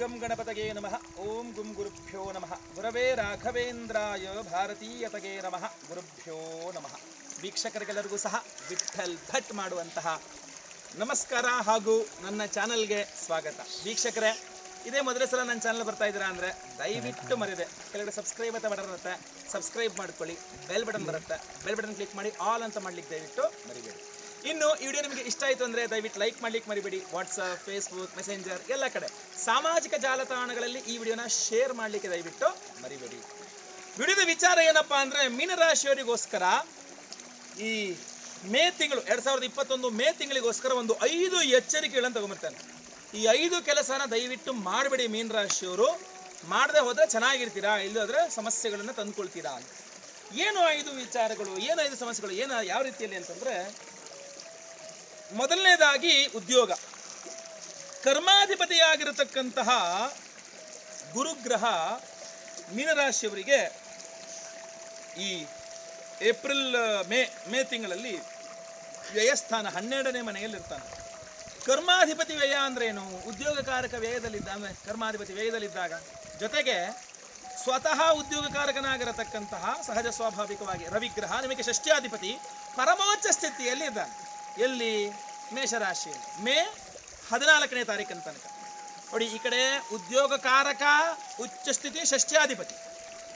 ಗಂ ಗಣಪತಗೆ ನಮಃ ಓಂ ಗುಂ ಗುರುಭ್ಯೋ ನಮಃ ಗುರವೇ ರಾಘವೇಂದ್ರಾಯ ಭಾರತೀಯತಗೆ ನಮಃ ಗುರುಭ್ಯೋ ನಮಃ ವೀಕ್ಷಕರಿಗೆಲ್ಲರಿಗೂ ಸಹ ವಿಠಲ್ ಭಟ್ ಮಾಡುವಂತಹ ನಮಸ್ಕಾರ ಹಾಗೂ ನನ್ನ ಚಾನಲ್ಗೆ ಸ್ವಾಗತ. ವೀಕ್ಷಕರೇ, ಇದೇ ಮೊದಲ ಸಲ ನನ್ನ ಚಾನಲ್ ಬರ್ತಾ ಇದ್ದೀರಾ ಅಂದರೆ ದಯವಿಟ್ಟು ಮರಿದೆ ಕೆಳಗಡೆ ಸಬ್ಸ್ಕ್ರೈಬ್ ಅಂತ ಬಟನ್ ಬರುತ್ತೆ. ಸಬ್ಸ್ಕ್ರೈಬ್ ಮಾಡ್ಕೊಳ್ಳಿ. ಬೆಲ್ ಬಟನ್ ಬರುತ್ತೆ. ಬೆಲ್ ಬಟನ್ ಕ್ಲಿಕ್ ಮಾಡಿ ಆಲ್ ಅಂತ ಮಾಡ್ಲಿಕ್ಕೆ ದಯವಿಟ್ಟು ಮರಿಬೇಡಿ. ಇನ್ನು ಈ ವಿಡಿಯೋ ನಿಮಗೆ ಇಷ್ಟ ಆಯಿತು ಅಂದರೆ ದಯವಿಟ್ಟು ಲೈಕ್ ಮಾಡ್ಲಿಕ್ಕೆ ಮರಿಬೇಡಿ ವಾಟ್ಸಪ್ ಫೇಸ್ಬುಕ್ ಮೆಸೆಂಜರ್ ಎಲ್ಲ ಕಡೆ. ಸಾಮಾಜಿಕ ಜಾಲತಾಣಗಳಲ್ಲಿ ಈ ವಿಡಿಯೋನ ಶೇರ್ ಮಾಡಲಿಕ್ಕೆ ದಯವಿಟ್ಟು ಮರಿಬೇಡಿ. ವಿಡಿಯೋದ ವಿಚಾರ ಏನಪ್ಪಾ ಅಂದರೆ ಮೀನರಾಶಿಯವರಿಗೋಸ್ಕರ ಈ ಮೇ ತಿಂಗಳು, ಎರಡು ಸಾವಿರದ ಇಪ್ಪತ್ತೊಂದು ಮೇ ತಿಂಗಳಿಗೋಸ್ಕರ ಒಂದು ಐದು ಎಚ್ಚರಿಕೆಗಳನ್ನು ತಗೊಂಬರ್ತಾನೆ ಈ ಐದು ಕೆಲಸನ ದಯವಿಟ್ಟು ಮಾಡಬೇಡಿ ಮೀನರಾಶಿಯವರು. ಮಾಡದೆ ಹೋದರೆ ಚೆನ್ನಾಗಿರ್ತೀರಾ ಇಲ್ಲದ್ರೆ ಸಮಸ್ಯೆಗಳನ್ನು ತಂದುಕೊಳ್ತೀರಾ ಏನು ಐದು ವಿಚಾರಗಳು, ಏನು ಐದು ಸಮಸ್ಯೆಗಳು, ಏನು ಯಾವ ರೀತಿಯಲ್ಲಿ ಅಂತಂದರೆ ಮೊದಲನೇದಾಗಿ ಉದ್ಯೋಗ. ಕರ್ಮಾಧಿಪತಿಯಾಗಿರತಕ್ಕಂತಹ ಗುರುಗ್ರಹ ಮೀನರಾಶಿಯವರಿಗೆ ಈ ಏಪ್ರಿಲ್, ಮೇ ಮೇ ತಿಂಗಳಲ್ಲಿ ವ್ಯಯಸ್ಥಾನ ಹನ್ನೆರಡನೇ ಮನೆಯಲ್ಲಿರ್ತಾನೆ. ಕರ್ಮಾಧಿಪತಿ ವ್ಯಯ ಅಂದ್ರೇನು? ಉದ್ಯೋಗಕಾರಕ ವ್ಯಯದಲ್ಲಿದ್ದ, ಅಂದ್ರೆ ಕರ್ಮಾಧಿಪತಿ ವ್ಯಯದಲ್ಲಿದ್ದಾಗ ಜೊತೆಗೆ ಸ್ವತಃ ಉದ್ಯೋಗಕಾರಕನಾಗಿರತಕ್ಕಂತಹ ಸಹಜ ಸ್ವಾಭಾವಿಕವಾಗಿ ರವಿಗ್ರಹ, ನಿಮಗೆ ಷಷ್ಟ್ಯಾಧಿಪತಿ ಪರಮೋಚ್ಚ ಸ್ಥಿತಿಯಲ್ಲಿ ಇದ್ದಾನೆ ಎಲ್ಲಿ? ಮೇಷರಾಶಿಯಲ್ಲಿ. ಮೇ ಹದಿನಾಲ್ಕನೇ ತಾರೀಕಿನ ತನಕ. ನೋಡಿ, ಈ ಕಡೆ ಉದ್ಯೋಗಕಾರಕ ಉಚ್ಚ ಸ್ಥಿತಿ ಷಷ್ಟ್ಯಾಧಿಪತಿ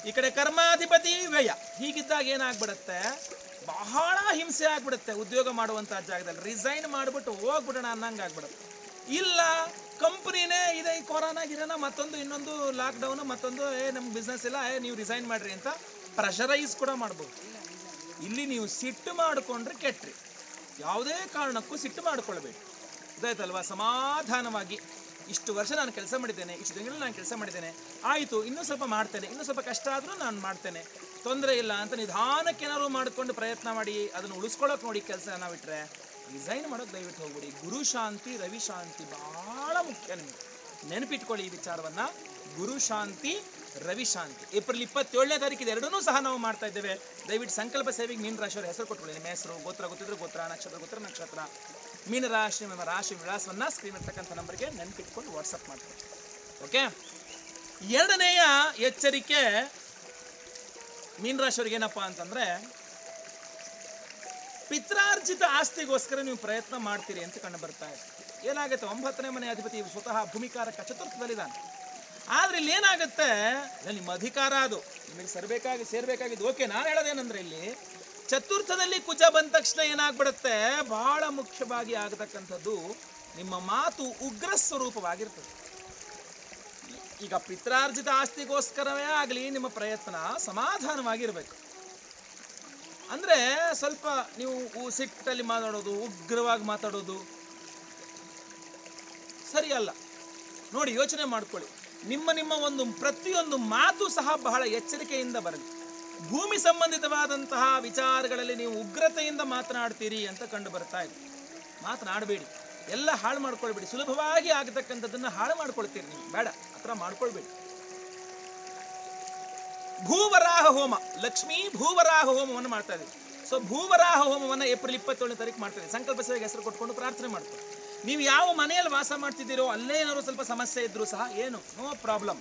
ಈ ಕಡೆ ಕರ್ಮಾಧಿಪತಿ, ವ್ಯಯ. ಹೀಗಿದ್ದಾಗ ಏನಾಗ್ಬಿಡುತ್ತೆ? ಬಹಳ ಹಿಂಸೆ ಆಗ್ಬಿಡುತ್ತೆ ಉದ್ಯೋಗ ಮಾಡುವಂಥ ಜಾಗದಲ್ಲಿ. ರಿಸೈನ್ ಮಾಡಿಬಿಟ್ಟು ಹೋಗ್ಬಿಡೋಣ ಅನ್ನಂಗೆ ಆಗ್ಬಿಡುತ್ತೆ. ಇಲ್ಲ, ಕಂಪ್ನಿನೇ ಇದೆ, ಈ ಕೊರೋನಾ ಮತ್ತೊಂದು, ಇನ್ನೊಂದು ಲಾಕ್ಡೌನು, ಮತ್ತೊಂದು, ಏ ನಮ್ಮ ಬಿಸ್ನೆಸ್ ಇಲ್ಲ, ಏ, ನೀವು ರಿಸೈನ್ ಮಾಡ್ರಿ ಅಂತ ಪ್ರೆಷರೈಸ್ ಕೂಡ ಮಾಡ್ಬೋದು. ಇಲ್ಲಿ ನೀವು ಸಿಟ್ಟು ಮಾಡಿಕೊಂಡ್ರೆ ಕೆಟ್ರಿ ಯಾವುದೇ ಕಾರಣಕ್ಕೂ ಸಿಟ್ಟು ಮಾಡಿಕೊಳ್ಬೇಕು ಗೊತ್ತಾಯ್ತಲ್ವಾ ಸಮಾಧಾನವಾಗಿ ಇಷ್ಟು ವರ್ಷ ನಾನು ಕೆಲಸ ಮಾಡಿದ್ದೇನೆ, ಇಷ್ಟು ದಿನಗಳಲ್ಲಿ ನಾನು ಕೆಲಸ ಮಾಡಿದ್ದೇನೆ. ಆಯಿತು, ಇನ್ನೂ ಸ್ವಲ್ಪ ಮಾಡ್ತೇನೆ, ಇನ್ನೂ ಸ್ವಲ್ಪ ಕಷ್ಟ ಆದರೂ ನಾನು ಮಾಡ್ತೇನೆ. ತೊಂದರೆ ಇಲ್ಲ ಅಂತ ನಿಧಾನಕ್ಕೆ ಏನಾದ್ರು ಮಾಡಿಕೊಂಡು ಪ್ರಯತ್ನ ಮಾಡಿ, ಅದನ್ನು ಉಳಿಸ್ಕೊಳ್ಳೋಕೆ ನೋಡಿ ಕೆಲಸ ನಾವು ಇಟ್ಟರೆ ರಿಸೈನ್ ಮಾಡೋಕೆ ದಯವಿಟ್ಟು ಹೋಗ್ಬಿಡಿ. ಗುರು ಶಾಂತಿ, ರವಿ ಶಾಂತಿ ಬಹಳ ಮುಖ್ಯ ನಿಮಗೆ. ನೆನಪಿಟ್ಕೊಳ್ಳಿ ಈ ವಿಚಾರವನ್ನು. ಗುರು ಶಾಂತಿ ರವಿ ಶಾಂತಿ. ಏಪ್ರಿಲ್ ಇಪ್ಪತ್ತೇಳನೇ ತಾರೀಕಿದೆ ಎರಡನ್ನೂ ಸಹ ನಾವು ಮಾಡ್ತಾ ಇದ್ದೇವೆ. ದಯವಿಟ್ಟು ಸಂಕಲ್ಪ ಸೇವೆಗೆ ಮೀನ ರಾಶಿಯವರ ಹೆಸರು ಕೊಟ್ಟುಕೊಳ್ಳಿ ನಿಮ್ಮ ಹೆಸರು, ಗೋತ್ರ ಗೊತ್ತಿದ್ರೆ ಗೋತ್ರ, ನಕ್ಷತ್ರ ಗೊತ್ತಿದ್ರೆ ನಕ್ಷತ್ರ. ಮೀನರಾಶಿ ನಿಮ್ಮ ರಾಶಿ ವಿಳಾಸವನ್ನು ಸ್ಕ್ರೀನ್ ಇರ್ತಕ್ಕಂಥ ನಂಬರ್ಗೆ ನೆನಪಿಟ್ಕೊಂಡು ವಾಟ್ಸಪ್ ಮಾಡ್ತೀವಿ ಓಕೆ ಎರಡನೆಯ ಎಚ್ಚರಿಕೆ ಮೀನರಾಶಿಯವ್ರಿಗೆ ಏನಪ್ಪಾ ಅಂತಂದ್ರೆ, ಪಿತ್ರಾರ್ಜಿತ ಆಸ್ತಿಗೋಸ್ಕರ ನೀವು ಪ್ರಯತ್ನ ಮಾಡ್ತೀರಿ ಅಂತ ಕಂಡು ಬರ್ತಾ ಇದೆ. ಏನಾಗುತ್ತೆ? ಒಂಬತ್ತನೇ ಮನೆ ಅಧಿಪತಿ ಸ್ವತಃ ಭೂಮಿಕಾರಕ ಚತುರ್ಥದಲ್ಲಿದ್ದಾನೆ ಆದ್ರೆ ಇಲ್ಲಿ ಏನಾಗುತ್ತೆ? ನಿಮ್ಮ ಅಧಿಕಾರ ಅದು. ನಿಮಗೆ ಸರ್ಬೇಕಾಗಿ, ಸೇರ್ಬೇಕಾಗಿದ್ದು. ಓಕೆ, ನಾನು ಹೇಳೋದೇನಂದ್ರೆ ಇಲ್ಲಿ, ಚತುರ್ಥದಲ್ಲಿ ಕುಜ ಬಂದ ತಕ್ಷಣ ಏನಾಗ್ಬಿಡುತ್ತೆ? ಬಹಳ ಮುಖ್ಯವಾಗಿ ಆಗತಕ್ಕಂಥದ್ದು ನಿಮ್ಮ ಮಾತು ಉಗ್ರ ಸ್ವರೂಪವಾಗಿರ್ತದೆ. ಈಗ ಪಿತ್ರಾರ್ಜಿತ ಆಸ್ತಿಗೋಸ್ಕರವೇ ಆಗಲಿ ನಿಮ್ಮ ಪ್ರಯತ್ನ ಸಮಾಧಾನವಾಗಿರ್ಬೇಕು. ಅಂದ್ರೆ ಸ್ವಲ್ಪ ನೀವು ಸಿಟ್ಟಲ್ಲಿ ಮಾತಾಡೋದು, ಉಗ್ರವಾಗಿ ಮಾತಾಡೋದು. ಸರಿ ಅಲ್ಲ ನೋಡಿ ಯೋಚನೆ ಮಾಡ್ಕೊಳ್ಳಿ. ನಿಮ್ಮ ನಿಮ್ಮ ಒಂದು ಪ್ರತಿಯೊಂದು ಮಾತು ಸಹ ಬಹಳ ಎಚ್ಚರಿಕೆಯಿಂದ ಬರಲಿ ಭೂಮಿ ಸಂಬಂಧಿತವಾದಂತಹ ವಿಚಾರಗಳಲ್ಲಿ ನೀವು ಉಗ್ರತೆಯಿಂದ ಮಾತನಾಡ್ತೀರಿ ಅಂತ ಕಂಡು ಬರ್ತಾ ಇದೆ. ಮಾತನಾಡಬೇಡಿ. ಎಲ್ಲ ಹಾಳು ಮಾಡ್ಕೊಳ್ಬೇಡಿ. ಸುಲಭವಾಗಿ ಆಗತಕ್ಕಂಥದ್ದನ್ನ ಹಾಳು ಮಾಡ್ಕೊಳ್ತೀರಿ ನೀವು. ಬೇಡ. ಹತ್ರ ಮಾಡ್ಕೊಳ್ಬೇಡಿ. ಭೂವರಾಹ ಹೋಮ. ಲಕ್ಷ್ಮೀ ಭೂವರಾಹ ಹೋಮವನ್ನು ಮಾಡ್ತಾ ಇದ್ದೀವಿ ಸೊ ಭೂವರಾಹ ಹೋಮವನ್ನು ಏಪ್ರಿಲ್ ಇಪ್ಪತ್ತೇಳನೇ ತಾರೀಕು ಮಾಡ್ತಾ ಇದ್ದೀವಿ ಸಂಕಲ್ಪ ಸೇವೆಗೆ ಹೆಸರು ಕೊಟ್ಕೊಂಡು ಪ್ರಾರ್ಥನೆ ಮಾಡ್ತೀವಿ ನೀವು ಯಾವ ಮನೆಯಲ್ಲಿ ವಾಸ ಮಾಡ್ತಿದ್ದೀರೋ ಅಲ್ಲೇ ಏನಾದ್ರು ಸ್ವಲ್ಪ ಸಮಸ್ಯೆ ಇದ್ದರೂ ಸಹ ಏನು? ನೋ ಪ್ರಾಬ್ಲಮ್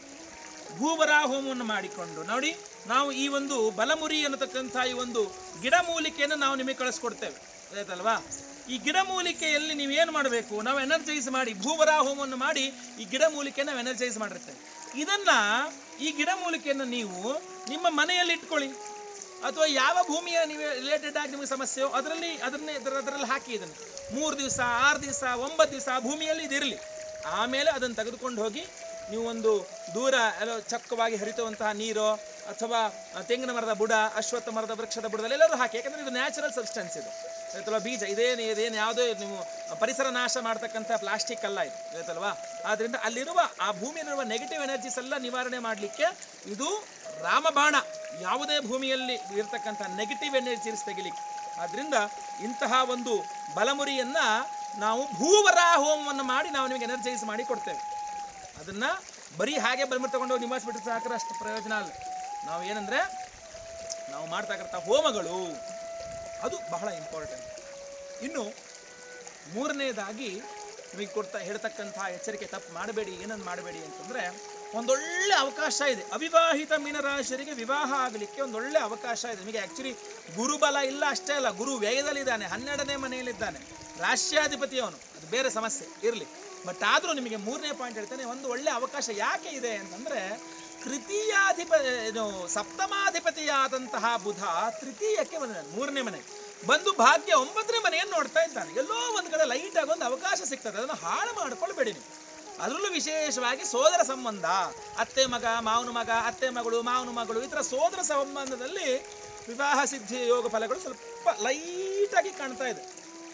ಭೂವರಾಹ ಹೋಮವನ್ನು ಮಾಡಿಕೊಂಡು. ನೋಡಿ, ನಾವು ಈ ಒಂದು ಬಲಮುರಿ ಅನ್ನತಕ್ಕಂಥ ಈ ಒಂದು ಗಿಡಮೂಲಿಕೆಯನ್ನು ನಾವು ನಿಮಗೆ ಕಳಿಸ್ಕೊಡ್ತೇವೆ. ಆಯ್ತಲ್ವಾ? ಈ ಗಿಡಮೂಲಿಕೆಯಲ್ಲಿ ನೀವು ಏನು ಮಾಡಬೇಕು? ನಾವು ಎನರ್ಜೈಸ್ ಮಾಡಿ ಭೂವರಾಹೋಮವನ್ನು ಮಾಡಿ ಈ ಗಿಡಮೂಲಿಕೆಯನ್ನು ನಾವು ಎನರ್ಜೈಸ್ ಮಾಡಿರ್ತೇವೆ. ಇದನ್ನು ಈ ಗಿಡಮೂಲಿಕೆಯನ್ನು ನೀವು ನಿಮ್ಮ ಮನೆಯಲ್ಲಿ ಇಟ್ಕೊಳ್ಳಿ. ಅಥವಾ ಯಾವ ಭೂಮಿಯ ನೀವು ರಿಲೇಟೆಡ್ ಆಗಿ ನಿಮಗೆ ಸಮಸ್ಯೆಯೋ ಅದರಲ್ಲಿ ಅದನ್ನೇ ಅದರ- ಅದರಲ್ಲಿ ಹಾಕಿ ಇದನ್ನು. ಮೂರು ದಿವಸ, ಆರು ದಿವಸ, ಒಂಬತ್ತು ದಿವಸ ಭೂಮಿಯಲ್ಲಿ ಇದಿರಲಿ ಆಮೇಲೆ ಅದನ್ನು ತೆಗೆದುಕೊಂಡು ಹೋಗಿ ನೀವು ಒಂದು ದೂರ ಎಲ್ಲೋ ಚಕ್ಕವಾಗಿ ಹರಿತುವಂತಹ ನೀರು ಅಥವಾ ತೆಂಗಿನ ಮರದ ಬುಡ, ಅಶ್ವತ್ಥ ಮರದ ವೃಕ್ಷದ ಬುಡದಲ್ಲಿ ಎಲ್ಲರೂ ಹಾಕಿ. ಯಾಕಂದರೆ ಇದು ನ್ಯಾಚುರಲ್ ಸಬ್ಸ್ಟೆನ್ಸ್ ಇದು. ಆಯ್ತಲ್ವಾ ಬೀಜ. ಇದೇನು ಇದೇನು ಯಾವುದೇ ನೀವು ಪರಿಸರ ನಾಶ ಮಾಡ್ತಕ್ಕಂಥ ಪ್ಲಾಸ್ಟಿಕ್ ಅಲ್ಲ ಇದು. ಆಯ್ತಲ್ವಾ ಆದ್ದರಿಂದ ಅಲ್ಲಿರುವ ಆ ಭೂಮಿಯಲ್ಲಿರುವ ನೆಗೆಟಿವ್ ಎನರ್ಜೀಸ್ ಎಲ್ಲ ನಿವಾರಣೆ ಮಾಡಲಿಕ್ಕೆ ಇದು ರಾಮಬಾಣ. ಯಾವುದೇ ಭೂಮಿಯಲ್ಲಿ ಇರತಕ್ಕಂಥ ನೆಗೆಟಿವ್ ಎನರ್ಜೀಸ್ ತೆಗಿಲಿಕ್ಕೆ. ಆದ್ದರಿಂದ ಇಂತಹ ಒಂದು ಬಲಮುರಿಯನ್ನು ನಾವು ಭೂವರ ಹೋಮವನ್ನು ಮಾಡಿ ನಾವು ನಿಮಗೆ ಎನರ್ಜೈಸ್ ಮಾಡಿ ಕೊಡ್ತೇವೆ. ಅದನ್ನು ಬರೀ ಹಾಗೆ ಬಲಮುರಿ ತಗೊಂಡು ನಿವಾರಿಸ್ಬಿಟ್ರೆ ಸಾಕ್ರೆ ಅಷ್ಟು ಪ್ರಯೋಜನ ಅಲ್ಲ. ನಾವು ಏನಂದರೆ ನಾವು ಮಾಡ್ತಕ್ಕಂಥ ಹೋಮಗಳು, ಅದು ಬಹಳ ಇಂಪಾರ್ಟೆಂಟ್ ಇನ್ನು ಮೂರನೇದಾಗಿ ನಿಮಗೆ ಕೊಡ್ತಾ ಹೇಳ್ತಕ್ಕಂಥ ಎಚ್ಚರಿಕೆ ತಪ್ಪು ಮಾಡಬೇಡಿ, ಏನನ್ನು ಮಾಡಬೇಡಿ ಅಂತಂದ್ರೆ ಒಂದೊಳ್ಳೆ ಅವಕಾಶ ಇದೆ. ಅವಿವಾಹಿತ ಮೀನರಾಶಿಯರಿಗೆ ವಿವಾಹ ಆಗಲಿಕ್ಕೆ ಒಂದೊಳ್ಳೆ ಅವಕಾಶ ಇದೆ. ನಿಮಗೆ ಆ್ಯಕ್ಚುಲಿ ಗುರುಬಲ ಇಲ್ಲ ಅಷ್ಟೇ ಅಲ್ಲ, ಗುರು ವ್ಯಯದಲ್ಲಿದ್ದಾನೆ, ಹನ್ನೆರಡನೇ ಮನೆಯಲ್ಲಿದ್ದಾನೆ. ರಾಷ್ಟ್ರಾಧಿಪತಿ ಅವನು ಅದು ಬೇರೆ ಸಮಸ್ಯೆ, ಇರಲಿ. ಬಟ್ ಆದರೂ ನಿಮಗೆ ಮೂರನೇ ಪಾಯಿಂಟ್ ಹೇಳ್ತೇನೆ, ಒಂದು ಒಳ್ಳೆ ಅವಕಾಶ ಯಾಕೆ ಇದೆ ಅಂತಂದರೆ, ತೃತೀಯಾಧಿಪ, ಇದು ಸಪ್ತಮಾಧಿಪತಿಯಾದಂತಹ ಬುಧ ತೃತೀಯಕ್ಕೆ ಬಂದ ಮೂರನೇ ಮನೆ. ಬಂದು ಭಾಗ್ಯ ಒಂಬತ್ತನೇ ಮನೆಯನ್ನು ನೋಡ್ತಾ ಇದ್ದಾನೆ. ಎಲ್ಲೋ ಒಂದು ಕಡೆ ಲೈಟಾಗಿ ಒಂದು ಅವಕಾಶ ಸಿಗ್ತದೆ. ಅದನ್ನು ಹಾಳು ಮಾಡ್ಕೊಳ್ಬೇಡಿ ನೀವು. ಅದರಲ್ಲೂ ವಿಶೇಷವಾಗಿ ಸೋದರ ಸಂಬಂಧ. ಅತ್ತೆ ಮಗ, ಮಾವನ ಮಗ, ಅತ್ತೆ ಮಗಳು, ಮಾವನ ಮಗಳು, ಈ ಥರ ಸೋದರ ಸಂಬಂಧದಲ್ಲಿ ವಿವಾಹ ಸಿದ್ಧಿ ಯೋಗ ಫಲಗಳು ಸ್ವಲ್ಪ ಲೈಟಾಗಿ ಕಾಣ್ತಾ ಇದೆ.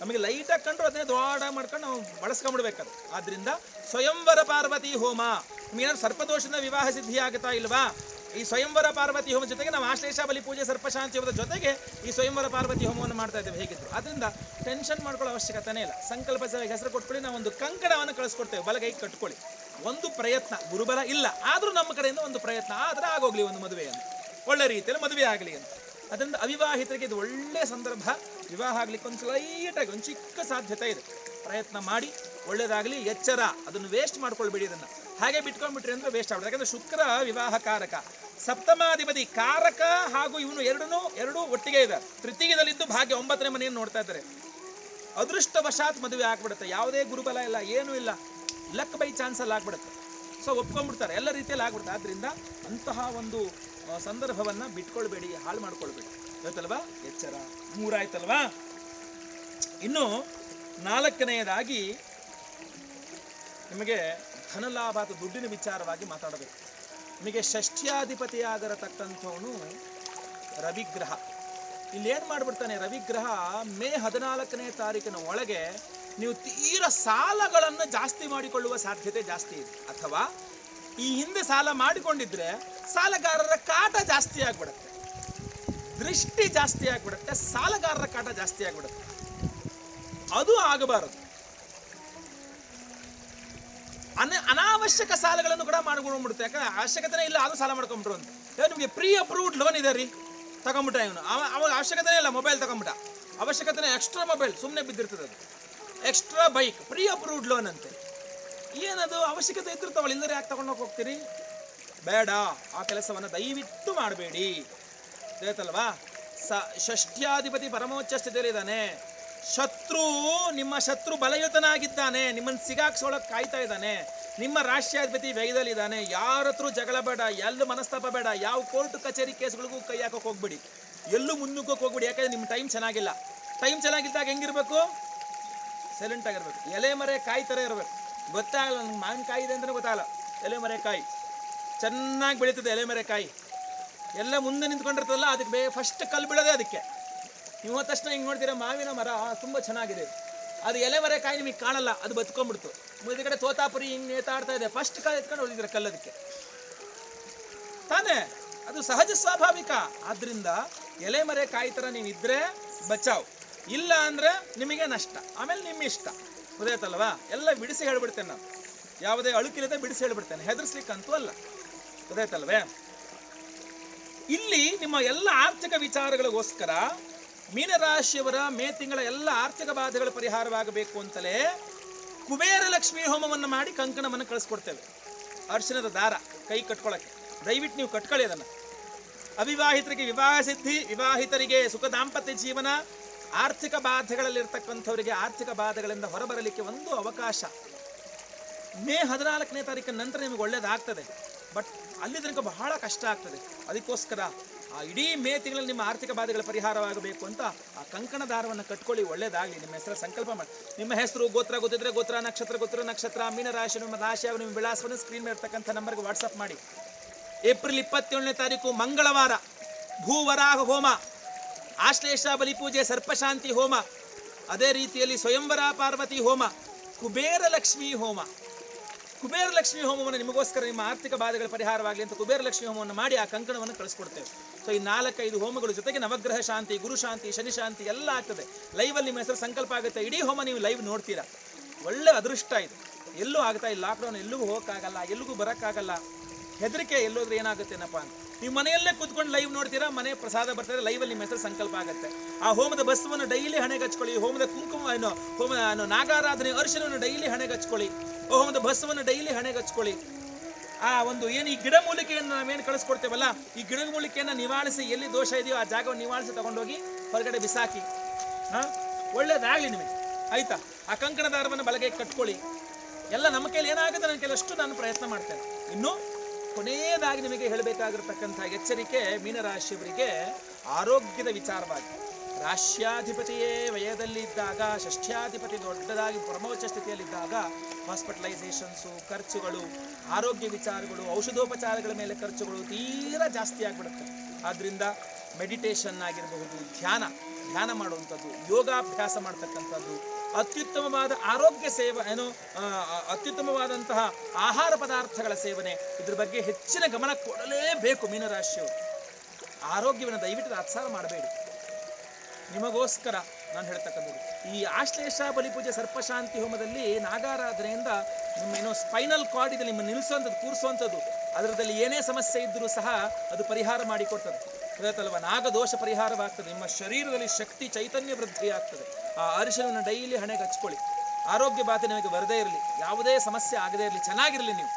ನಮಗೆ ಲೈಟಾಗಿ ಕಂಡು ಅದನ್ನೇ ದೊಡ್ಡ ಮಾಡ್ಕೊಂಡು ನಾವು ಬಳಸ್ಕೊಂಡ್ಬಿಡ್ಬೇಕದು ಆದ್ದರಿಂದ ಸ್ವಯಂವರ ಪಾರ್ವತಿ ಹೋಮ. ನಿಮಗೇನಾದ್ರು ಸರ್ಪದೋಷದಿಂದ ವಿವಾಹ ಸಿದ್ಧಿ ಆಗುತ್ತಾ ಇಲ್ವಾ? ಈ ಸ್ವಯಂವರ ಪಾರ್ವತಿ ಹೋಮ ಜೊತೆಗೆ ನಾವು ಆಶ್ಲೇಷ ಬಲಿ ಪೂಜೆ ಸರ್ಪಶಾಂತಿ ಹೋಮದ ಜೊತೆಗೆ ಈ ಸ್ವಯಂವರ ಪಾರ್ವತಿ ಹೋಮವನ್ನು ಮಾಡ್ತಾ ಇದ್ದೇವೆ. ಹೇಗಿದ್ರು? ಅದರಿಂದ ಟೆನ್ಷನ್ ಮಾಡ್ಕೊಳ್ಳೋ ಅವಶ್ಯಕತೆನೇ ಇಲ್ಲ. ಸಂಕಲ್ಪ ಸಭೆಗೆ ಹೆಸರು ಕೊಟ್ಕೊಳ್ಳಿ, ನಾವು ಒಂದು ಕಂಕಣವನ್ನು ಕಳಿಸ್ಕೊಡ್ತೇವೆ. ಬಲಗೈ ಕಟ್ಕೊಳ್ಳಿ. ಒಂದು ಪ್ರಯತ್ನ, ಗುರುಬಲ ಇಲ್ಲ. ಆದರೂ ನಮ್ಮ ಕಡೆಯಿಂದ ಒಂದು ಪ್ರಯತ್ನ. ಆದರೆ ಆಗೋಗ್ಲಿ ಒಂದು ಮದುವೆಯನ್ನು ಒಳ್ಳೆ ರೀತಿಯಲ್ಲಿ ಮದುವೆ ಆಗಲಿ ಅಂತ. ಅದರಿಂದ ಅವಿವಾಹಿತರಿಗೆ ಇದು ಒಳ್ಳೆ ಸಂದರ್ಭ. ವಿವಾಹ ಆಗ್ಲಿಕ್ಕೆ ಒಂದು ಲೈಟಾಗಿ ಒಂದು ಚಿಕ್ಕ ಸಾಧ್ಯತೆ ಇದೆ. ಪ್ರಯತ್ನ ಮಾಡಿ, ಒಳ್ಳೇದಾಗಲಿ, ಎಚ್ಚರ. ಅದನ್ನು ವೇಸ್ಟ್ ಮಾಡ್ಕೊಳ್ಬೇಡಿ ಇದನ್ನು. ಹಾಗೆ ಬಿಟ್ಕೊಂಡ್ಬಿಟ್ರಿ ಅಂದ್ರೆ ವೇಸ್ಟ್ ಆಗ್ಬಿಡುತ್ತೆ. ಯಾಕಂದ್ರೆ ಶುಕ್ರ ವಿವಾಹ ಕಾರಕ. ಸಪ್ತಮಾಧಿಪತಿ ಕಾರಕ ಹಾಗೂ ಇವನು ಎರಡೂ ಎರಡೂ ಒಟ್ಟಿಗೆ ಇದೆ. ತೃತೀಯದಲ್ಲಿದ್ದು ಭಾಗ್ಯ, ಒಂಬತ್ತನೇ ಮನೆಯನ್ನು ನೋಡ್ತಾ ಇದ್ದಾರೆ. ಅದೃಷ್ಟವಶಾತ್ ಮದುವೆ ಆಗ್ಬಿಡುತ್ತೆ. ಯಾವುದೇ ಗುರುಬಲ ಇಲ್ಲ, ಏನೂ ಇಲ್ಲ. ಲಕ್ ಬೈ ಚಾನ್ಸಲ್ಲಿ ಆಗ್ಬಿಡುತ್ತೆ. ಸೊ ಒಪ್ಕೊಂಡ್ಬಿಡ್ತಾರೆ. ಎಲ್ಲ ರೀತಿಯಲ್ಲಿ ಆಗ್ಬಿಡುತ್ತೆ. ಆದ್ರಿಂದ ಅಂತಹ ಒಂದು ಸಂದರ್ಭವನ್ನು ಸಂದರ್ಭವನ್ನ ಬಿಟ್ಕೊಳ್ಬೇಡಿ, ಹಾಳು ಮಾಡ್ಕೊಳ್ಬೇಡಿ. ಗೊತ್ತಲ್ವಾ? ಎಚ್ಚರ. ಮೂರಾಯ್ತಲ್ವಾ ಇನ್ನು ನಾಲ್ಕನೆಯದಾಗಿ ನಿಮಗೆ ಧನಲಾಭ ಅಥವಾ ದುಡ್ಡಿನ ವಿಚಾರವಾಗಿ ಮಾತಾಡಬೇಕು. ನಿಮಗೆ ಷಷ್ಠ್ಯಾಧಿಪತಿಯಾಗಿರತಕ್ಕಂಥವನು ರವಿಗ್ರಹ. ಇಲ್ಲಿ ಏನು ಮಾಡಿಬಿಡ್ತಾನೆ, ರವಿಗ್ರಹ ಮೇ ಹದಿನಾಲ್ಕನೇ ತಾರೀಕಿನ ಒಳಗೆ ನೀವು ತೀರ ಸಾಲಗಳನ್ನು ಜಾಸ್ತಿ ಮಾಡಿಕೊಳ್ಳುವ ಸಾಧ್ಯತೆ ಜಾಸ್ತಿ ಇದೆ. ಅಥವಾ ಈ ಹಿಂದೆ ಸಾಲ ಮಾಡಿಕೊಂಡಿದ್ರೆ ಸಾಲಗಾರರ ಕಾಟ ಜಾಸ್ತಿ ಆಗ್ಬಿಡುತ್ತೆ. ದೃಷ್ಟಿ ಜಾಸ್ತಿ ಆಗ್ಬಿಡುತ್ತೆ, ಸಾಲಗಾರರ ಕಾಟ ಜಾಸ್ತಿ ಆಗ್ಬಿಡುತ್ತೆ. ಅದು ಆಗಬಾರದು. ಅನ ಅನಾವಶ್ಯಕ ಸಾಲಗಳನ್ನು ಕೂಡ ಮಾಡ್ಕೊಂಡ್ಬಿಡುತ್ತೆ. ಯಾಕಂದ್ರೆ ಅವಶ್ಯಕತೆ ಇಲ್ಲ ಅದು ಸಾಲ ಮಾಡ್ಕೊಂಬಿಟ್ರು ಅಂತ. ಇವಾಗ ನಿಮಗೆ ಪ್ರೀ ಅಪ್ರೂವ್ಡ್ ಲೋನ್ ಇದೆ ರೀ ತಗೊಂಬಿಟ್ಟ ಇವನು. ಅವ ಅವಾಗ ಅವಶ್ಯಕತೆ ಇಲ್ಲ ಮೊಬೈಲ್ ತಗೊಂಬಿಟ್ಟ ಅವಶ್ಯಕತೆ ಎಕ್ಸ್ಟ್ರಾ ಮೊಬೈಲ್ ಸುಮ್ಮನೆ ಬಿದ್ದಿರ್ತದೆ ಅದು. Extra bike pre approved loan ಅಂತೆ. ಏನದು? ಅವಶ್ಯಕತೆ ಇದ್ದಿರ್ತಾವಲ್ಲ ಇಲ್ಲದ್ರೆ ಯಾಕೆ ತಗೊಂಡೋಗಿ ಹೋಗ್ತೀರಿ? ಬೇಡ, ಆ ಕೆಲಸವನ್ನು ದಯವಿಟ್ಟು ಮಾಡಬೇಡಿ. ಗೊತ್ತಲ್ವಾ ಸ ಷಷ್ಠ್ಯಾಧಿಪತಿ ಪರಮೋಚ್ಚ ಸ್ಥಿತಿಯಲ್ಲಿದ್ದಾನೆ. ಶತ್ರು ನಿಮ್ಮ ಶತ್ರು ಬಲಯುತನಾಗಿದ್ದಾನೆ, ನಿಮ್ಮನ್ನು ಸಿಗಾಕ್ಸೋಳಕ್ ಕಾಯ್ತಾ ಇದ್ದಾನೆ, ನಿಮ್ಮ ರಾಷ್ಟ್ರಾಧಿಪತಿ ವ್ಯಯದಲ್ಲಿದ್ದಾನೆ ಯಾರ ಹತ್ರ ಜಗಳ ಬೇಡ, ಎಲ್ಲ ಮನಸ್ತಾಪ ಬೇಡ, ಯಾವ ಕೋರ್ಟ್ ಕಚೇರಿ ಕೇಸ್ಗಳಿಗೂ ಕೈ ಹಾಕೋಕೆ ಹೋಗ್ಬಿಡಿ, ಎಲ್ಲೂ ಮುನ್ನುಗ್ಗೋಕೆ ಹೋಗ್ಬಿಡಿ, ಯಾಕಂದ್ರೆ ನಿಮ್ಮ ಟೈಮ್ ಚೆನ್ನಾಗಿಲ್ಲ. ಟೈಮ್ ಚೆನ್ನಾಗಿದ್ದಾಗ ಹೆಂಗಿರ್ಬೇಕು? ಸೈಲೆಂಟ್ ಆಗಿರ್ಬೇಕು. ಎಲೆ ಮರೆ ಕಾಯಿ ಥರ ಇರಬೇಕು. ಗೊತ್ತಾಗಲ್ಲ ನಂಗೆ ಮಾವಿನಕಾಯಿ ಇದೆ ಅಂತಲೇ ಗೊತ್ತಾಗಲ್ಲ. ಎಲೆ ಮರೆ ಕಾಯಿ. ಚೆನ್ನಾಗಿ ಬೆಳೀತದೆ ಎಲೆ ಮರೆ ಕಾಯಿ. ಎಲ್ಲ ಮುಂದೆ ನಿಂತ್ಕೊಂಡಿರ್ತದಲ್ಲ, ಅದಕ್ಕೆ ಬೇ ಫಸ್ಟ್ ಕಲ್ಲು ಬಿಡೋದೇ ಅದಕ್ಕೆ. ನೀವು ತಕ್ಷಣ ಹಿಂಗೆ ನೋಡ್ತೀರಾ? ಮಾವಿನ ಮರ ತುಂಬ ಚೆನ್ನಾಗಿದೆ. ಅದು ಎಲೆವರೆ ಕಾಯಿ ನಿಮಗೆ ಕಾಣಲ್ಲ, ಅದು ಬತ್ಕೊಂಡ್ಬಿಡ್ತು ಮುಂದೆ ಕಡೆ ತೋತಾಪುರಿ ಹಿಂಗೆ ನೇತಾಡ್ತಾ ಇದೆ. ಫಸ್ಟ್ ಕಾಯಿ ಎತ್ಕೊಂಡು ಹೊಡಿದ್ರೆ ಕಲ್ಲದಕ್ಕೆ. ತಾನೇ, ಅದು ಸಹಜ ಸ್ವಾಭಾವಿಕ. ಆದ್ರಿಂದ ಎಲೆ ಮರೆ ಕಾಯಿ ಥರ ನೀವು ಇದ್ರೆ ಬಚಾವ್. ಇಲ್ಲ ಅಂದ್ರೆ ನಿಮಗೆ ನಷ್ಟ. ಆಮೇಲೆ ನಿಮ್ಮ ಇಷ್ಟ. ಗೊತ್ತಾಯ್ತಲ್ವಾ ಎಲ್ಲ ಬಿಡಿಸಿ ಹೇಳ್ಬಿಡ್ತೇನೆ ನಾನು. ಯಾವುದೇ ಅಳುಕಿಲ್ಲದೆ ಬಿಡಿಸಿ ಹೇಳ್ಬಿಡ್ತೇನೆ. ಹೆದರ್ಸ್ಲಿಕ್ಕಂತೂ ಅಲ್ಲ. ಗೊತ್ತಾಯ್ತಲ್ವೇ ಇಲ್ಲಿ ನಿಮ್ಮ ಎಲ್ಲ ಆರ್ಥಿಕ ವಿಚಾರಗಳಿಗೋಸ್ಕರ ಮೀನರಾಶಿಯವರ ಮೇ ತಿಂಗಳ ಎಲ್ಲ ಆರ್ಥಿಕ ಬಾಧೆಗಳ ಪರಿಹಾರವಾಗಬೇಕು ಅಂತಲೇ ಕುಬೇರ ಲಕ್ಷ್ಮಿ ಹೋಮವನ್ನು ಮಾಡಿ ಕಂಕಣವನ್ನು ಕಳಿಸ್ಕೊಡ್ತೇವೆ. ಅರ್ಶನದ ದಾರ, ಕೈ ಕಟ್ಕೊಳ್ಳೋಕ್ಕೆ ದಯವಿಟ್ಟು ನೀವು ಕಟ್ಕೊಳ್ಳಿ ಅದನ್ನು. ಅವಿವಾಹಿತರಿಗೆ ವಿವಾಹ ಸಿದ್ಧಿ, ವಿವಾಹಿತರಿಗೆ ಸುಖ ದಾಂಪತ್ಯ ಜೀವನ, ಆರ್ಥಿಕ ಬಾಧೆಗಳಲ್ಲಿರ್ತಕ್ಕಂಥವರಿಗೆ ಆರ್ಥಿಕ ಬಾಧೆಗಳಿಂದ ಹೊರಬರಲಿಕ್ಕೆ ಒಂದು ಅವಕಾಶ. ಮೇ ಹದಿನಾಲ್ಕನೇ ತಾರೀಕಿನ ನಂತರ ನಿಮಗೆ ಒಳ್ಳೇದಾಗ್ತದೆ. ಬಟ್ ಅಲ್ಲಿ ತನಕ ಬಹಳ ಕಷ್ಟ ಆಗ್ತದೆ. ಅದಕ್ಕೋಸ್ಕರ ಆ ಇಡೀ ಮೇ ತಿಂಗಳಲ್ಲಿ ನಿಮ್ಮ ಆರ್ಥಿಕ ಬಾಧೆಗಳ ಪರಿಹಾರವಾಗಬೇಕು ಅಂತ ಆ ಕಂಕಣ ದಾರವನ್ನು ಕಟ್ಕೊಳ್ಳಿ, ಒಳ್ಳೇದಾಗಲಿ. ನಿಮ್ಮ ಹೆಸರು ಸಂಕಲ್ಪ ಮಾಡಿ ನಿಮ್ಮ ಹೆಸರು ಗೋತ್ರ ಗೊತ್ತಿದ್ರೆ ಗೋತ್ರ, ನಕ್ಷತ್ರ ಗೊತ್ತಿರೋ ನಕ್ಷತ್ರ, ಮೀನ ರಾಶಿ, ನಿಮ್ಮ ರಾಶಿ ಹಾಗೂ ನಿಮ್ಮ ವಿಳಾಸವನ್ನು ಸ್ಕ್ರೀನ್ ಮೇಲೆ ಇರ್ತಕ್ಕಂಥ ನಂಬರ್ಗೆ ವಾಟ್ಸಪ್ ಮಾಡಿ. ಏಪ್ರಿಲ್ ಇಪ್ಪತ್ತೇಳನೇ ತಾರೀಕು, ಮಂಗಳವಾರ, ಭೂವರಾಹ ಹೋಮ, ಆಶ್ಲೇಷ ಬಲಿಪೂಜೆ ಸರ್ಪಶಾಂತಿ ಹೋಮ, ಅದೇ ರೀತಿಯಲ್ಲಿ ಸ್ವಯಂವರ ಪಾರ್ವತಿ ಹೋಮ, ಕುಬೇರ ಲಕ್ಷ್ಮೀ ಹೋಮ. ಕುಬೇರ ಲಕ್ಷ್ಮಿ ಹೋಮವನ್ನು ನಿಮಗೋಸ್ಕರ ನಿಮ್ಮ ಆರ್ಥಿಕ ಬಾಧೆಗಳ ಪರಿಹಾರವಾಗಲಿ ಅಂತ ಕುಬೇರ ಲಕ್ಷ್ಮಿ ಹೋಮವನ್ನು ಮಾಡಿ ಆ ಕಂಕಣವನ್ನು ಕಳಿಸ್ಕೊಡ್ತೇವೆ. ಸೊ ಈ ನಾಲ್ಕೈದು ಹೋಮಗಳ ಜೊತೆಗೆ ನವಗ್ರಹ ಶಾಂತಿ, ಗುರು ಶಾಂತಿ, ಶನಿ ಶಾಂತಿ ಎಲ್ಲ ಆಗ್ತದೆ. ಲೈವಲ್ಲಿ ನಿಮ್ಮ ಹೆಸರು ಸಂಕಲ್ಪ ಆಗುತ್ತೆ. ಇಡೀ ಹೋಮ ನೀವು ಲೈವ್ ನೋಡ್ತೀರಾ. ಒಳ್ಳೆ ಅದೃಷ್ಟ ಇದು. ಎಲ್ಲೂ ಆಗ್ತಾ ಇಲ್ಲ. ಲಾಕ್ಡೌನ್ ಎಲ್ಲಿಗೂ ಹೋಗಕ್ಕಾಗಲ್ಲ. ಎಲ್ಲಿಗೂ ಬರೋಕ್ಕಾಗಲ್ಲ. ಹೆದರಿಕೆ ಎಲ್ಲೋದ್ರೆ ಏನಾಗುತ್ತೇನಪ್ಪ ಅಂತ. ನೀವು ಮನೆಯಲ್ಲೇ ಕೂತ್ಕೊಂಡು ಲೈವ್ ನೋಡ್ತೀರಾ? ಮನೆ ಪ್ರಸಾದ ಬರ್ತದೆ ಲೈವಲ್ಲಿ ನಿಮ್ಮ ಹೆಸರು ಸಂಕಲ್ಪ ಆಗುತ್ತೆ. ಆ ಹೋಮದ ಬಸ್ಸವನ್ನು ಡೈಲಿ ಹಣೆಗೆ ಹಚ್ಕೊಳ್ಳಿ. ಹೋಮದ ಕುಂಕುಮ, ಏನು ಹೋಮ ನಾಗಾರಾಧನೆ ಅರ್ಶನವನ್ನು ಡೈಲಿ ಹಣೆಗೆ ಹಚ್ಕೊಳ್ಳಿ. ಹೋಮದ ಬಸ್ಸವನ್ನು ಡೈಲಿ ಹಣೆಗೆ ಹಚ್ಕೊಳ್ಳಿ. ಆ, ಒಂದು ಏನು ಈ ಗಿಡಮೂಲಿಕೆಯನ್ನು ನಾವೇನು ಕಳಿಸ್ಕೊಡ್ತೇವಲ್ಲ, ಈ ಗಿಡಮೂಲಿಕೆಯನ್ನು ನಿವಾಳಿಸಿ ಎಲ್ಲಿ ದೋಷ ಇದೆಯೋ ಆ ಜಾಗವನ್ನು ನಿವಾಳಿಸಿ ತಗೊಂಡೋಗಿ ಹೊರಗಡೆ ಬಿಸಾಕಿ. ಹಾ, ಒಳ್ಳೇದಾಗಲಿ ನಿಮಗೆ. ಆಯ್ತಾ? ಆ ಕಂಕಣ ದಾರವನ್ನು ಬಲಗೈ ಕಟ್ಕೊಳ್ಳಿ. ಎಲ್ಲ ನಮ್ಮ ಕೈಲಿ ಏನಾಗುತ್ತೆ ನನ್ನ ಕೆಲವಷ್ಟು ನಾನು ಪ್ರಯತ್ನ ಮಾಡ್ತೇನೆ. ಇನ್ನು ಕೊನೆಯದಾಗಿ ನಿಮಗೆ ಹೇಳಬೇಕಾಗಿರ್ತಕ್ಕಂಥ ಎಚ್ಚರಿಕೆ ಮೀನರಾಶಿಯವರಿಗೆ ಆರೋಗ್ಯದ ವಿಚಾರವಾಗಿ. ರಾಶ್ಯಾಧಿಪತಿಯೇ ವಯದಲ್ಲಿದ್ದಾಗ ಷಷ್ಠ್ಯಾಧಿಪತಿ ದೊಡ್ಡದಾಗಿ ಪರಮೋಚ್ಚ ಸ್ಥಿತಿಯಲ್ಲಿದ್ದಾಗ ಹಾಸ್ಪಿಟಲೈಸೇಷನ್ಸು ಖರ್ಚುಗಳು, ಆರೋಗ್ಯ ವಿಚಾರಗಳು, ಔಷಧೋಪಚಾರಗಳ ಮೇಲೆ ಖರ್ಚುಗಳು ತೀರಾ ಜಾಸ್ತಿ ಆಗಿಬಿಡುತ್ತೆ. ಆದ್ದರಿಂದ ಮೆಡಿಟೇಷನ್ ಆಗಿರಬಹುದು, ಧ್ಯಾನ ಧ್ಯಾನ ಮಾಡುವಂಥದ್ದು, ಯೋಗಾಭ್ಯಾಸ ಮಾಡ್ತಕ್ಕಂಥದ್ದು, ಅತ್ಯುತ್ತಮವಾದ ಆರೋಗ್ಯ ಸೇವೆ, ಏನು ಅತ್ಯುತ್ತಮವಾದಂತಹ ಆಹಾರ ಪದಾರ್ಥಗಳ ಸೇವನೆ, ಇದ್ರ ಬಗ್ಗೆ ಹೆಚ್ಚಿನ ಗಮನ ಕೊಡಲೇಬೇಕು ಮೀನರಾಶಿಯವರು. ಆರೋಗ್ಯವನ್ನು ದಯವಿಟ್ಟು ತಾತ್ಸಾರ ಮಾಡಬೇಡಿ. ನಿಮಗೋಸ್ಕರ ನಾನು ಹೇಳ್ತಕ್ಕಂಥದ್ದು. ಈ ಆಶ್ಲೇಷ ಬಲಿಪೂಜೆ ಸರ್ಪಶಾಂತಿ ಹೋಮದಲ್ಲಿ ನಾಗಾರಾಧನೆಯಿಂದ ನಿಮ್ಮ ಏನೋ ಸ್ಪೈನಲ್ ಕಾರ್ಡ್ ಇದೆ, ನಿಮ್ಮ ನಿಲ್ಲಿಸುವಂಥದ್ದು ಕೂರಿಸುವಂಥದ್ದು ಅದರದಲ್ಲಿ ಏನೇ ಸಮಸ್ಯೆ ಇದ್ದರೂ ಸಹ ಅದು ಪರಿಹಾರ ಮಾಡಿಕೊಡ್ತದೆ. ನಾಗ ನಾಗದೋಷ ಪರಿಹಾರವಾಗ್ತದೆ, ನಿಮ್ಮ ಶರೀರದಲ್ಲಿ ಶಕ್ತಿ ಚೈತನ್ಯ ವೃದ್ಧಿ ಆಗ್ತದೆ. ಆ ಅರಿಶಿನ ಡೈಲಿ ಹಣೆಗೆ ಹಚ್ಕೊಳ್ಳಿ. ಆರೋಗ್ಯ ಬಾಧೆ ನಿಮಗೆ ಬರದೇ ಇರಲಿ, ಯಾವುದೇ ಸಮಸ್ಯೆ ಆಗದೇ ಇರಲಿ, ಚೆನ್ನಾಗಿರಲಿ ನೀವು.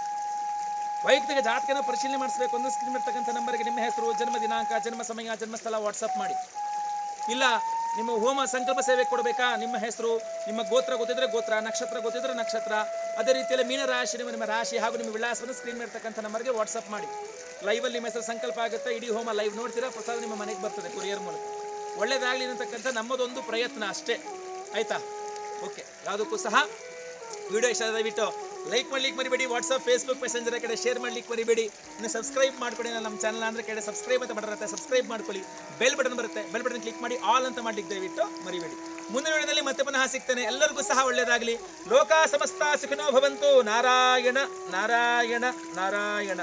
ವೈಯಕ್ತಿಕ ಜಾತಕನ ಪರಿಶೀಲನೆ ಮಾಡಿಸಬೇಕು, ಒಂದು ಸ್ಕ್ರೀನ್ ಇರ್ತಕ್ಕಂಥ ನಂಬರ್ಗೆ ನಿಮ್ಮ ಹೆಸರು, ಜನ್ಮ ದಿನಾಂಕ, ಜನ್ಮ ಸಮಯ, ಜನ್ಮಸ್ಥಳ ವಾಟ್ಸಪ್ ಮಾಡಿ. ಇಲ್ಲ, ನಿಮ್ಮ ಹೋಮ ಸಂಕಲ್ಪ ಸೇವೆ ಕೊಡಬೇಕಾ? ನಿಮ್ಮ ಹೆಸರು, ನಿಮ್ಮ ಗೋತ್ರ ಗೊತ್ತಿದ್ರೆ ಗೋತ್ರ, ನಕ್ಷತ್ರ ಗೊತ್ತಿದ್ರೆ ನಕ್ಷತ್ರ. ಅದೇ ರೀತಿಯಲ್ಲಿ ಮೀನರಾಶಿ ನಿಮ್ಮ ನಿಮ್ಮ ರಾಶಿ ಹಾಗೂ ನಿಮ್ಮ ವಿಳಾಸವನ್ನು ಸ್ಕ್ರೀನ್ ಇರ್ತಕ್ಕಂಥ ನಂಬರ್ಗೆ ವಾಟ್ಸಪ್ ಮಾಡಿ. ಲೈವಲ್ಲಿ ನಿಮ್ಮ ಹೆಸರು ಸಂಕಲ್ಪ ಆಗುತ್ತೆ, ಇಡೀ ಹೋಮ ಲೈವ್ ನೋಡ್ತೀರಾ? ಪ್ರಸಾದ ನಿಮ್ಮ ಮನೆಗೆ ಬರ್ತದೆ ಕೊರಿಯರ್ ಮೂಲಕ. ಒಳ್ಳೇದಾಗಲಿ ಅಂತಕ್ಕಂಥ ನಮ್ಮದೊಂದು ಪ್ರಯತ್ನ ಅಷ್ಟೇ. ಆಯ್ತಾ? ಓಕೆ ಯಾವುದಕ್ಕೂ ಸಹ ವಿಡಿಯೋ ಇಷ್ಟ ದಯವಿಟ್ಟು ಲೈಕ್ ಮಾಡ್ಲಿಕ್ಕೆ ಮರಿಬೇಡಿ. ವಾಟ್ಸಪ್ ಫೇಸ್ಬುಕ್ ಮೆಸೆಂಜರ್ ಕಡೆ ಶೇರ್ ಮಾಡ್ಲಿಕ್ಕೆ ಮರಿಬೇಡಿ. ಇನ್ನು ಸಬ್ಸ್ಕ್ರೈಬ್ ಮಾಡ್ಕೊಳ್ಳಿ ನಮ್ಮ ಚಾನಲ್ ಅಂದ್ರೆ ಕಡೆ ಸಬ್ಸ್ಕ್ರೈಬ್ ಅಂತ ಬರುತ್ತೆ ಸಬ್ಸ್ಕ್ರೈಬ್ ಮಾಡ್ಕೊಳ್ಳಿ. ಬೆಲ್ ಬಟನ್ ಬರುತ್ತೆ. ಬೆಲ್ ಬಟನ್ ಕ್ಲಿಕ್ ಮಾಡಿ ಆಲ್ ಅಂತ ಮಾಡ್ಲಿಕ್ಕೆ ದಯವಿಟ್ಟು ಮರಿಬೇಡಿ. ಮುಂದಿನ ವಿಡಿಯೋದಲ್ಲಿ ಮತ್ತೆ ಪುನಃ ಸಿಗ್ತೇನೆ. ಎಲ್ಲರಿಗೂ ಸಹ ಒಳ್ಳೆಯದಾಗಲಿ ಲೋಕ ಸಮಸ್ತ ಸುಖಿನೋ ಭವಂತು. ನಾರಾಯಣ ನಾರಾಯಣ ನಾರಾಯಣ.